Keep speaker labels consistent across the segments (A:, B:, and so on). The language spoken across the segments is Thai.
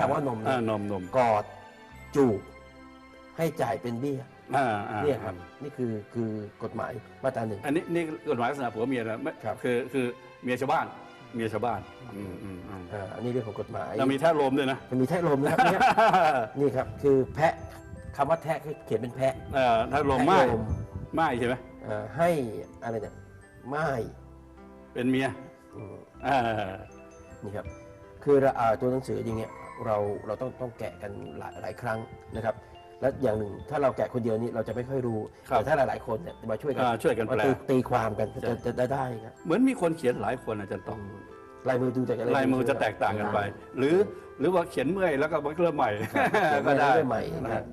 A: คำว่านม
B: อ่
A: เนี่ย
B: นมนม
A: กอดจูบให้จ่ายเป็นเบี้ย
B: อ่าอ่า
A: เนี่ยครับนี่คือคือกฎหมายมาตราหนึ่ง
B: อันนี้นี่กฎหมายลักษณะผัวเมียนะไม่
A: ครับ
B: คือคือเมียชาวบ้านเมียชาวบ้านอืมอืมอืม
A: อ่าอันนี้เรื่องของกฎหมาย
B: แล้วมีแท้ลมด้วยนะ
A: มันมีแทะลมนะครับเนี่ยนี่ครับคือแพะคำว่าแทะคือเขียนเป็นแพะ
B: เอ่อแท้ลม
A: แพะ
B: ไม่
A: ลม
B: ไม่ใช่ไหม
A: เอ่อให้อะไรเนี่ยไม่
B: เป็นเมีย
A: อืม
B: อ่า
A: นี่ครับ คือเราอ่าตัวหนังสืออย่างเงี้ย เราเราต้องต้องแกะกันหลายหลายครั้งนะครับ และอย่างหนึ่งถ้าเราแกะคนเดียวนี่เราจะไม่ค่อยรู้แต่ถ้าหลาย ๆ คนเนี่ยมาช่วยกัน
B: อ่าช่วยกัน
A: มา
B: แปล
A: ตีตีความกันจะจะจะได้ครับ
B: เหมือนมีคนเขียนหลายคนอาจารย์ต
A: อื
B: อง
A: มลายมือดูจาก
B: ลายมือจะแตกต่างกันไป หรือหรือว่าเขียนเมื่อยแล้วก็มันเริ่มใหม่
A: ก็
B: ก็
A: ได้
B: ได้
A: ใหม่นะครับ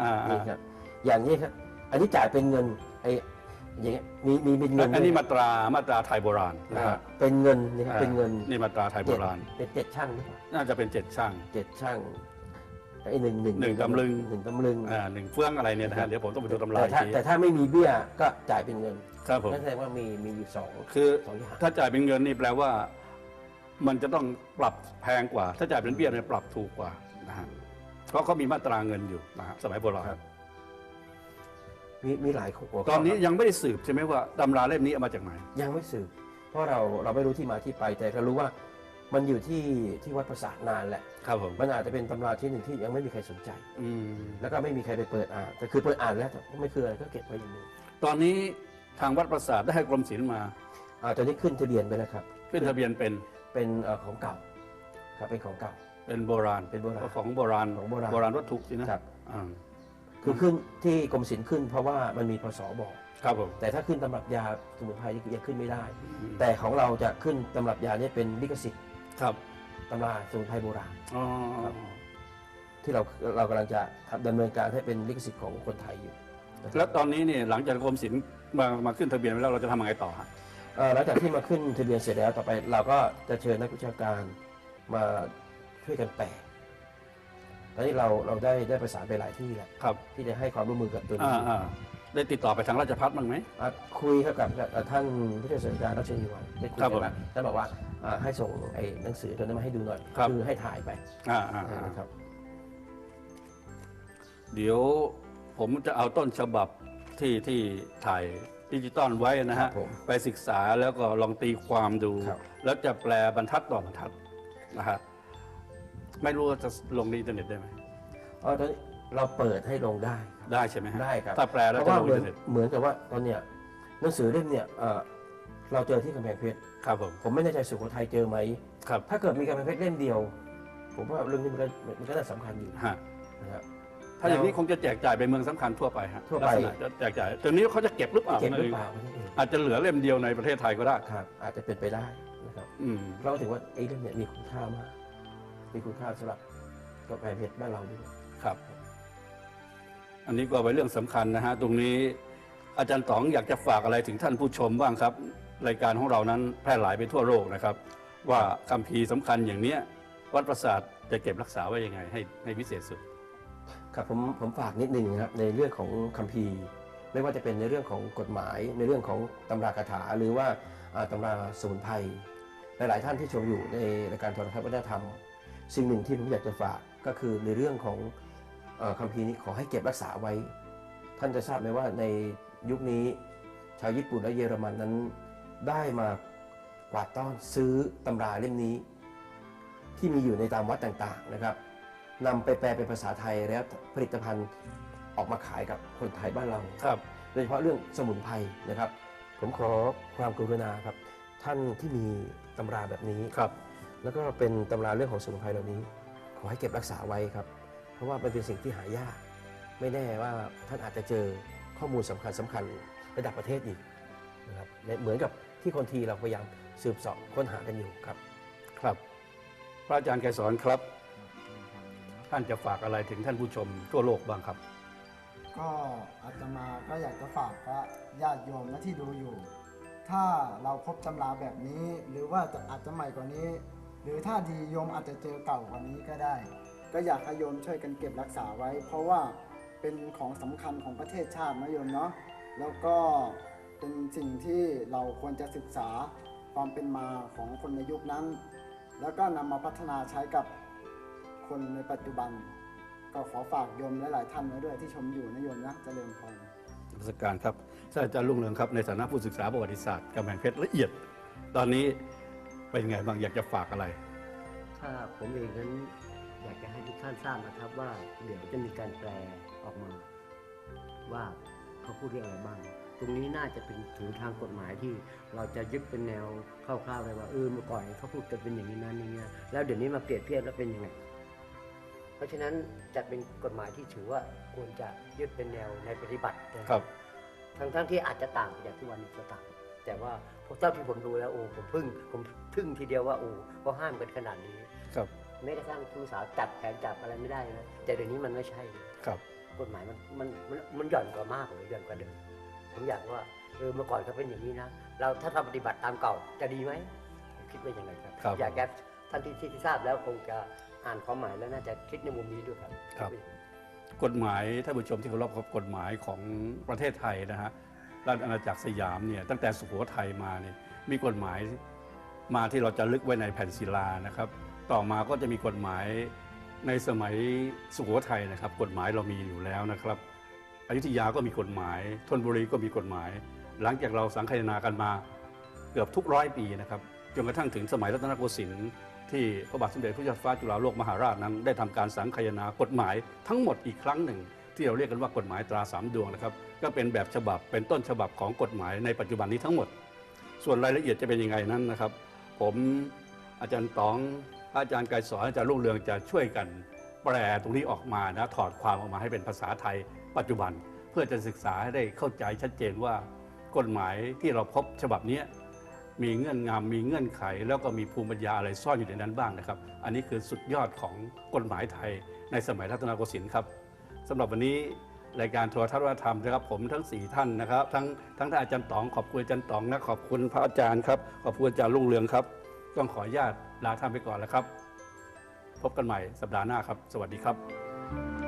B: อ่า
A: นี่ครับอย่างนี้ครับอันนี้จ่ายเป็นเงินไอ้ อย่างเงี้ยมีมีเป็นเงิน
B: อันนี้มาตรามาตราไทยโบราณนะ
A: อ่า
B: ฮะ
A: เป็นเงินนี่ครับ
B: อ่า
A: เป็นเงิน
B: นี่มาตราไทยโบราณ
A: เจ็ดเป็นเจ็ดช่างหรือเปล่า
B: น่าจะเป็นเจ็ดช่าง
A: เจ็ดช่างไอ้หนึ่งหนึ่ง
B: หนึ่งตำลึง
A: หนึ่งตำลึง
B: อ่าหนึ่งเฟื่องอะไรเนี่ยนะฮะเดี๋ยวผมต้องไปดูตำรา
A: แต่
B: อีก
A: ถ้า
B: ที
A: แต่ถ้าไม่มีเบี้ยก็จ่ายเป็นเงิน
B: ครับผม
A: นั่นแสดงว่ามีมีอยู่สอง
B: คือ
A: สองอย่าง
B: ถ้าจ่ายเป็นเงินนี่แปลว่า มันจะต้องปรับแพงกว่า ถ้าจ่ายเป็นเบี้ยเนี่ยปรับถูกกว่านะฮะเพราะเขามีมาตราเงินอยู่นะฮะสมัยโบราณ
A: มีมีหลายหัวข้
B: ตอนนี้
A: ครับ
B: ยังไม่ได้สืบใช่ไหมว่าตำราเล่มนี้เอามาจากไหน
A: ยังไม่สืบ เพราะเราเราไม่รู้ที่มาที่ไป แต่เรารู้ว่ามันอยู่ที่ที่วัดประสาทนานแหละ
B: ครับผม
A: มันอาจจะเป็นตำราที่หนึ่งที่ยังไม่มีใครสนใจ
B: อืม
A: แล้วก็ไม่มีใครไปเปิดอ่านแต่คือเปิดอ่านแล้วแต่ไม่คืออะไรก็เก็บไว้อย่างนี้
B: ตอนนี้ทางวัดประสาทได้ให้กรมศิลป์มา
A: อ่าตอนนี้ขึ้นทะเบียนไปแล้วครับ
B: ขึ้นทะเบียนเป็น
A: เป็นเอ่อของเก่าครับเป็นของเก่า
B: เป็นโบราณ
A: เป็นโบราณ
B: ของโบราณ
A: ของโบราณ
B: โบราณวัตถุสินะครับ อ่า
A: คือขึ้นที่กรมศิลป์ขึ้นเพราะว่ามันมีพศบอก
B: ครับผม
A: แต่ถ้าขึ้นตำรับยาสมุนไพรนี่คือยังขึ้นไม่ได้
B: อืม
A: แต่ของเราจะขึ้นตำรับยาเนี่ยเป็นลิขสิทธิ์
B: ครับ
A: ตำราสมุนไพรโบราณ
B: อ๋อ
A: ครับที่เราเรากำลังจะทำดำเนินการให้เป็นลิขสิทธิ์ของคนไทยอยู่นะครับ
B: แล้วตอนนี้เนี่ยหลังจากกรมศิลป์มามาขึ้นทะเบียนไว้แล้วเราจะทำยังไงต่อฮะ
A: เอ่อหลังจากที่มาขึ้นทะเบียนเสร็จแล้วต่อไปเราก็จะเชิญนักวิชาการมาช่วยกันแปล ตอนนี้เราเราได้ได้ประสานไปหลายที่แล้ว
B: ครับ
A: ที่จะให้ความร่วมมือกับตัวนี้
B: อ่าอ่าได้ติดต่อไปทางราชพัฒบ้างไหม
A: อะคุยครับกับกับท่านผู้ช่วยศาสตราจารย์รัชนีวันได้คุย
B: ครับ
A: กั
B: ผม
A: นมาท่านบอกว่าอ่าให้ส่งไอ้หนังสือตัวนั้นมาให้ดูหน่อย
B: ครับ
A: อให้ถ่ายไป
B: อ่าอ่าอ่า
A: นะครับ
B: เดี๋ยวผมจะเอาต้นฉบับที่ที่ถ่ายดิจิตอลไว้นะ
A: ครั
B: ฮะ
A: บผม
B: ไปศึกษาแล้วก็ลองตีความดู
A: ครับ
B: แล้วจะแปลบรรทัดต่อบรรทัดนะฮะ ไม่รู้ว่าจะลงในอินเทอร์เน็ตได้ไหม
A: เอ๋อตอนนี้เราเปิดให้ลงได้ครับ
B: ได้ใช่ไหมฮะ
A: ได้ครับ
B: ถ้าแปลแล้ว
A: เพ
B: จะ
A: ราะว่า
B: ลง
A: เห
B: อิ
A: มื
B: น
A: อน
B: เทอร์เน็ต
A: เหมือนกับว่าตอนเนี้ยหนังสือเล่มเนี่ยเอ่อเราเจอที่กำแพงเพชร
B: ครับผม
A: ผมไม่แน่ใจสุโขทัยเจอไหม
B: ครับ
A: ถ้าเกิดมีกำแพงเพชรเล่มเดียว ผมว่าเรื่องนี้มันก็มันก็น่าสำคัญอยู่
B: ฮะ
A: นะครับ
B: ถ้าอย่างนี้คงจะแจกจ่ายไปเมืองสำคัญทั่วไปฮะ
A: ทั่วไป
B: ลักษณะจะแจกจ่ายตรงนี้เขาจะเก็บหรือเปล่า
A: เก็บหรือเปล่านั่นเอง
B: อาจจะเหลือเล่มเดียวในประเทศไทยก็ได้
A: ครับอาจจะเป็นไปได้นะครับ
B: อืม
A: เราก็ถือว่าไอ้เรื่องเนี้ยมีคุณค่ามาก มีคุณค่าสำหรับกำแพงเพชรบ้านเราด้วย
B: ครับ อันนี้ก็เป็นเรื่องสำคัญนะฮะ ตรงนี้อาจารย์ต๋องอยากจะฝากอะไรถึงท่านผู้ชมบ้างครับ รายการของเรานั้นแพร่หลายไปทั่วโลกนะครับ ว่าคำพีร์สำคัญอย่างเนี้ย วัดประสาทจะเก็บรักษาไว้ยังไง ให้ให้พิเศษสุด
A: ครับผมผมฝากนิดนึงนะครับในเรื่องของคัมภีร์ ไม่ว่าจะเป็นในเรื่องของกฎหมาย ในเรื่องของตำราคาถาหรือว่าอ่าตำราสมุนไพรหลาย ๆ ท่านที่ชมอยู่ในรายการโทรทัศน์วัฒนธรรม สิ่งหนึ่งที่ผมอยากจะฝากก็คือในเรื่องของเอ่อคัมภีร์นี้ขอให้เก็บรักษาไว้ ท่านจะทราบไหมว่าในยุคนี้ชาวญี่ปุ่นและเยอรมันนั้นได้มากวาดต้อนซื้อตำราเล่มนี้ ที่มีอยู่ในตามวัดต่างๆนะครับนำไปแปลเป็นภาษาไทยแล้วผลิตภัณฑ์ออกมาขายกับคนไทยบ้านเรา
B: ครับ
A: โดยเฉพาะเรื่องสมุนไพรนะครับ ผมขอความกรุณาครับ ท่านที่มีตำราแบบนี้
B: ครับ
A: แล้วก็เป็นตำราเรื่องของสมุนไพรเหล่านี้ ขอให้เก็บรักษาไว้ครับ เพราะว่ามันเป็นสิ่งที่หายาก ไม่แน่ว่าท่านอาจจะเจอข้อมูลสำคัญสำคัญระดับประเทศอีกนะครับและเหมือนกับที่คนทีเราพยายามสืบเสอบค้นหากันอยู่ครับ
B: ครับ พระอาจารย์ไกรสอนครับ ท่านจะฝากอะไรถึงท่านผู้ชมทั่วโลกบ้างครับ
C: ก็อาตมาก็อยากจะฝากพระญาติโยมนะที่ดูอยู่ ถ้าเราพบตำราแบบนี้ หรือว่าจะอาจจะใหม่กว่านี้ห รือถ้าดีโยมอาจจะเจอเก่ากว่านี้ก็ได้ ก็อยากให้โยมช่วยกันเก็บรักษาไว้ เพราะว่าเป็นของสำคัญของประเทศชาตินะโยมเนาะแล้วก็เป็นสิ่งที่เราควรจะศึกษาความเป็นมาของคนในยุคนั้น แล้วก็นำมาพัฒนาใช้กับคนในปัจจุบัน ก็ขอฝากโยมหลาย ๆ ท่านไว้ด้วยที่ชมอยู่นะโยมนะเจริญพร
B: นมัสการครับท่านอาจารย์ลุงเรืองครับในฐานะผู้ศึกษาประวัติศาสตร์กำแพงเพชรละเอียด ตอนนี้ เป็นไงบ้างอยากจะฝากอะไร
D: ถ้าผมเองนั้นอยากจะให้ทุกท่านทราบนะครับว่าเดี๋ยวจะมีการแปลออกมา ว่าเขาพูดเรื่องอะไรบ้าง ตรงนี้น่าจะเป็นถึงทางกฎหมายที่เราจะยึดเป็นแนวคร่าวๆเลยว่าเออเมื่อก่อนเขาพูดกันเป็นอย่างนี้นั้นอย่างเงี้ยแล้วเดี๋ยวนี้มาเปรียบเทียบแล้วเป็นยังไงเพราะฉะนั้นจะเป็นกฎหมายที่ถือว่าควรจะยึดเป็นแนวในปฏิบัตินะครับ ทั้งทั้งที่อาจจะต่างจากทุกวันนี้ก็ต่าง แต่ว่าพวกเจ้าที่ผมดูแล้วโอ้ผมพึ่งผมทึ่งทีเดียวว่าโอ้เขาห้ามกันขนาดนี้
B: ครับ
D: แม้กระทั่งครูสาวจับแผนจับอะไรไม่ได้นะแต่เดี๋ยวนี้มันไม่ใช่
B: ครับ
D: กฎหมายมันมันมันมันหย่อนกว่ามากเลยหย่อนกว่าเดิมผมอยากว่าเออเมื่อก่อนเขาเป็นอย่างนี้นะเราถ้าเราปฏิบัติตามเก่าจะดีไหมคิดว่ายังไงครับ
B: ครับ
D: อยากแกท่านที่ที่ทราบแล้วคงจะอ่านความหมายแล้วน่าจะคิดในมุมนี้ด้วยครับ
B: ครับ กฎหมายท่านผู้ชมที่เคารพครับกฎหมายของประเทศไทยนะฮะ ราชอาณาจักรสยามเนี่ยตั้งแต่สุโขทัยมาเนี่ยมีกฎหมายมาที่เราจะลึกไว้ในแผ่นศิลานะครับ ต่อมาก็จะมีกฎหมายในสมัยสุโขทัยนะครับ กฎหมายเรามีอยู่แล้วนะครับอยุธยาก็มีกฎหมายธนบุรีก็มีกฎหมาย หลังจากเราสังคายนากันมาเกือบทุกร้อยปีนะครับจนกระทั่งถึงสมัยรัตนโกสินทร์ที่พระบาทสมเด็จพระเจ้าฟ้าจุฬาโลกมหาราชนั้น ได้ทำการสังคายนากฎหมายทั้งหมดอีกครั้งหนึ่ง ที่เราเรียกกันว่ากฎหมายตราสามดวงนะครับก็เป็นแบบฉบับเป็นต้นฉบับของกฎหมายในปัจจุบันนี้ทั้งหมด ส่วนรายละเอียดจะเป็นยังไงนั้นนะครับ ผมอาจารย์ตองอาจารย์ไกรสอนอาจารย์รุ่งเรืองจะช่วยกันแปลตรงนี้ออกมานะถอดความออกมาให้เป็นภาษาไทย ปัจจุบันเพื่อจะศึกษาให้ได้เข้าใจชัดเจนว่ากฎหมายที่เราพบฉบับนี้มีเงื่อนงำมีเงื่อนไข แล้วก็มีภูมิปัญญาอะไรซ่อนอยู่ในนั้นบ้างนะครับ อันนี้คือสุดยอดของกฎหมายไทยในสมัยรัตนโกสินทร์ครับ สำหรับวันนี้รายการโทรทัศน์วัฒนธรรมนะครับผมทั้งสี่ท่านนะครับ ทั้งทั้งท่านอาจารย์ต๋องขอบคุณอาจารย์ต๋องนะขอบคุณพระอาจารย์ครับขอบคุณอาจารย์รุ่งเรืองครับ ต้องขออนุญาตลาท่านไปก่อนแล้วครับ พบกันใหม่สัปดาห์หน้าครับ สวัสดีครับ